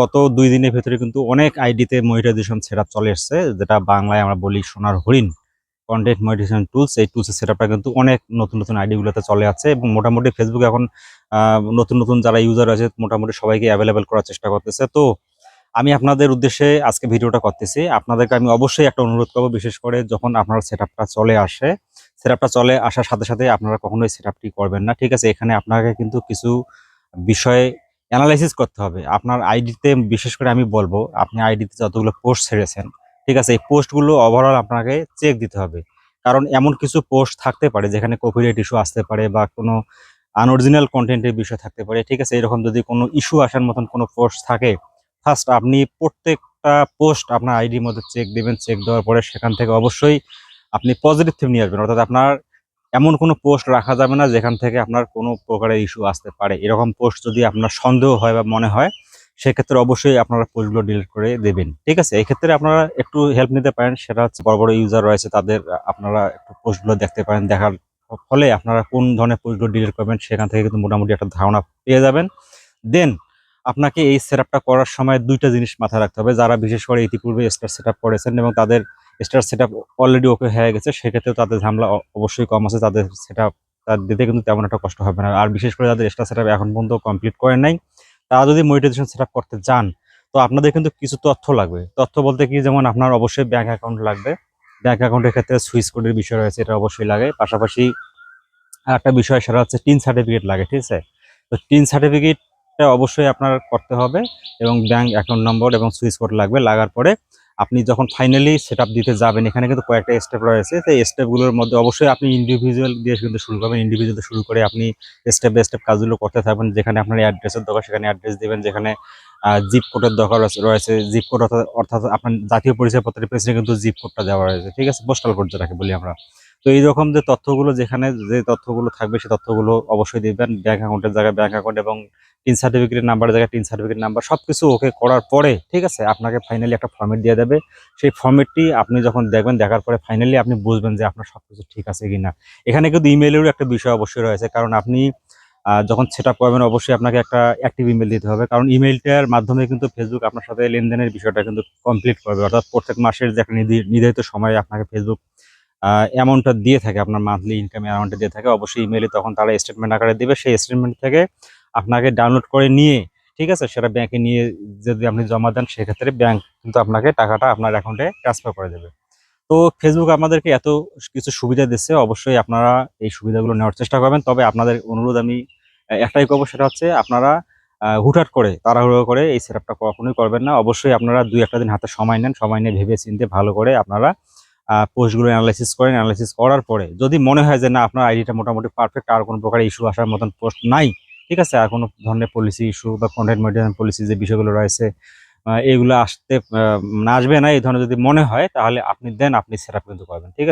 গত দুই দিনের ভেতরে কিন্তু অনেক আইডিতে মনিটাইজেশন সেটআপ চলে এসেছে, যেটা বাংলায় আমরা বলি সোনার হরিণ। কন্টেন্ট মনিটাইজেশন টুলস এই টুলসের সেটআপটা কিন্তু অনেক নতুন নতুন আইডিগুলোতে চলে আছে এবং মোটামুটি ফেসবুক এখন নতুন নতুন যারা ইউজার আছে, মোটামুটি সবাইকে অ্যাভেলেবেল করার চেষ্টা করতেছে। তো আমি আপনাদের উদ্দেশ্যে আজকে ভিডিওটা করতেছি। আপনাদেরকে আমি অবশ্যই একটা অনুরোধ করব, বিশেষ করে যখন আপনার সেটআপটা চলে আসে। সেটআপটা চলে আসার সাথে সাথে আপনারা কখনোই সেটআপটি করবেন না। ঠিক আছে, এখানে আপনাকে কিন্তু কিছু বিষয়ে অ্যানালাইসিস করতে হবে। আপনার আইডিতে বিশেষ করে আমি বলব, আপনি আইডিতে যতগুলো পোস্ট ছেড়েছেন, ঠিক আছে? এই পোস্টগুলো ওভারঅল আপনাকে চেক দিতে হবে। কারণ এমন কিছু পোস্ট থাকতে পারে যেখানে কপিরাইট ইস্যু আসতে পারে বা কোনো আনঅরিজিনাল কন্টেন্টের বিষয় থাকতে পারে, ঠিক আছে? এরকম যদি কোনো ইস্যু আসার মতন কোনো পোস্ট থাকে ফার্স্ট আপনি প্রত্যেকটা পোস্ট আপনার আইডির মধ্যে চেক দিবেন চেক দেওয়ার পরে সেখান থেকে অবশ্যই আপনি পজিটিভ থিম নিয়ে আসবেন। অর্থাৎ আপনার এমন কোনো পোস্ট রাখা যাবে না যেখান থেকে আপনার কোনো প্রকারের ইস্যু আসতে পারে। এরকম পোস্ট যদি আপনার সন্দেহ হয় বা মনে হয়, সেক্ষেত্রে অবশ্যই আপনারা পোস্টগুলো ডিলিট করে দেবেন। ঠিক আছে? এই ক্ষেত্রে আপনারা একটু হেল্প নিতে পারেন। সেটা হচ্ছে বড় বড় ইউজার রয়েছে, তাদের আপনারা একটু পোস্টগুলো দেখতে পারেন। দেখার ফলে আপনারা কোন ধরনের পোস্টগুলো ডিলিট করবেন সেখান থেকে কিন্তু মোটামুটি একটা ধারণা পেয়ে যাবেন। দেন আপনাকে এই সেটআপটা করার সময় দুইটা জিনিস মাথায় রাখতে হবে। যারা বিশেষ করে ইতিপূর্বে স্টার সেটআপ করেছেন এবং তাদের স্টার সেটআপ অলরেডি ওকে হয়ে গেছে সেক্ষেত্রে তাদের ঝামেলা অবশ্যই কম আছে, তাদের তার দিতে কিন্তু তেমন একটা কষ্ট হবে না। আর বিশেষ করে যাদের স্টার সেটআপ এখন পর্যন্ত কমপ্লিট করেন নাই, তারা যদি মনিটাইজেশন সেটআপ করতে চান, তো আপনাদের কিন্তু কিছু তথ্য লাগবে। তথ্য বলতে কি, যেমন আপনার অবশ্যই ব্যাঙ্ক অ্যাকাউন্ট লাগবে। ব্যাঙ্ক অ্যাকাউন্টের ক্ষেত্রে সুইচ কোডের বিষয় রয়েছে, এটা অবশ্যই লাগে। পাশাপাশি আর একটা বিষয়, সেটা হচ্ছে টিন সার্টিফিকেট লাগে, ঠিক আছে? তো টিন সার্টিফিকেটটা অবশ্যই আপনার করতে হবে এবং ব্যাঙ্ক অ্যাকাউন্ট নম্বর এবং সুইচ কোড লাগবে। লাগার পরে আপনি যখন ফাইনালি সেট দিতে যাবেন, এখানে কিন্তু কয়েকটা স্টেপ রয়েছে। সেই স্টেপগুলোর মধ্যে অবশ্যই আপনি ইন্ডিভিজুয়াল দিয়ে কিন্তু শুরু করবেন। ইন্ডিভিজুয়াল শুরু করে আপনি স্টেপ বাই স্টেপ কাজগুলো করতে থাকবেন। যেখানে আপনার অ্যাড্রেসের দরকার, সেখানে অ্যাড্রেস দিবেন। যেখানে জিপ কোডের দরকার রয়েছে- জিপ কোড অর্থাৎ অর্থাৎ আপনার জাতীয় পরিচয়পত্রের পেছনে কিন্তু জিপ কোডটা দেওয়া রয়েছে। ঠিক আছে? পোস্টাল কোড যেটাকে বলি আমরা। তো এইরকম যে তথ্যগুলো যেখানে যে তথ্যগুলো থাকবে সেই তথ্যগুলো অবশ্যই দিবেন। ব্যাঙ্ক অ্যাকাউন্টের জায়গায় ব্যাঙ্ক অ্যাকাউন্ট এবং টিন সার্টিফিকেটের নাম্বার জায়গায় টিন সার্টিফিকেট নাম্বার সব কিছু ওকে করার পরে, ঠিক আছে, আপনাকে ফাইনালি একটা ফর্মেট দিয়ে দেবে। সেই ফর্মেটটি আপনি যখন দেখবেন, দেখার পরে ফাইনালি আপনি বুঝবেন যে আপনার সবকিছু ঠিক আছে কিনা। এখানে কিন্তু ইমেলেরও একটা বিষয় অবশ্যই রয়েছে, কারণ আপনি যখন সেট আপ করবেন, অবশ্যই আপনাকে একটা অ্যাক্টিভ ইমেল দিতে হবে, কারণ ইমেলটার মাধ্যমে কিন্তু ফেসবুক আপনার সাথে লেনদেনের বিষয়টা কিন্তু কমপ্লিট করবে। অর্থাৎ প্রত্যেক মাসের যে একটা নির্ধারিত সময়ে আপনাকে ফেসবুক অ্যামাউন্টটা দিয়ে থাকে, আপনার মান্থলি ইনকাম অ্যামাউন্টটা দিয়ে থাকে, অবশ্যই ইমেলে তখন তারা স্টেটমেন্ট আকারে দেবে। সেই স্টেটমেন্ট থেকে আপনাকে ডাউনলোড করে নিয়ে, ঠিক আছে? সেটা ব্যাংকে নিয়ে যদি আপনি জমা দেন, সেক্ষেত্রে ব্যাংক কিন্তু আপনাকে টাকাটা আপনার অ্যাকাউন্টে ট্রান্সফার করে দেবে। তো ফেসবুক আমাদেরকে এত কিছু সুবিধা দিচ্ছে, অবশ্যই আপনারা এই সুবিধাগুলো নেওয়ার চেষ্টা করবেন। তবে আপনাদের অনুরোধ আমি একটাই করব, সেটা হচ্ছে আপনারা হুটহাট করে, তাড়াহুড়ো করে এই সেটআপটা কখনোই করবেন না। অবশ্যই আপনারা দুই একটা দিন হাতে সময় নেন, সময় নিয়ে ভেবে চিনতে ভালো করে আপনারা পোস্টগুলো অ্যানালাইসিস করেন। অ্যানালাইসিস করার পরে যদি মনে হয় যে না, আপনার আইডিটা মোটামুটি পারফেক্ট আর কোনো প্রকার ইস্যু আসার মতন পোস্ট নাই ঠিক আছে, আর কোনো ধরনের পলিসি ইস্যু বা কন্টেন্ট মডিটেশন পলিসি যে বিষয়গুলো রয়েছে এগুলো আসতে না আসবে না, এই ধরনের যদি মনে হয়, তাহলে আপনি দেন, আপনি সেটা কিন্তু করবেন, ঠিক আছে?